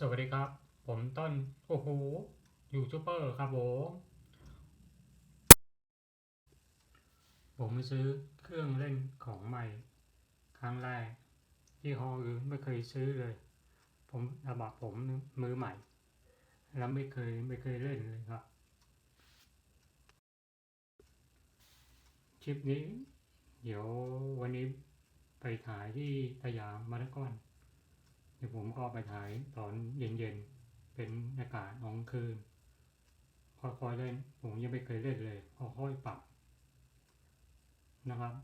สวัสดีครับ ผมต้น โอ้โหยูทูบเบอร์ครับผม ผมไปซื้อเครื่องเล่นของใหม่ ครั้งแรก ที่ฮออื่นไม่เคยซื้อเลย ผมระบับผมมือใหม่ แล้วไม่เคยไม่เคยเล่นเลยครับ คลิปนี้ เดี๋ยววันนี้ไปถ่ายที่สยามมารากอน ดี๋ยวผมก็ไปถ่ายตอนเย็นๆ เป็นอากาศของคืน ค่อยๆเล่น ผมยังไม่เคยเล่นเลยค่อยๆปรับนะครับ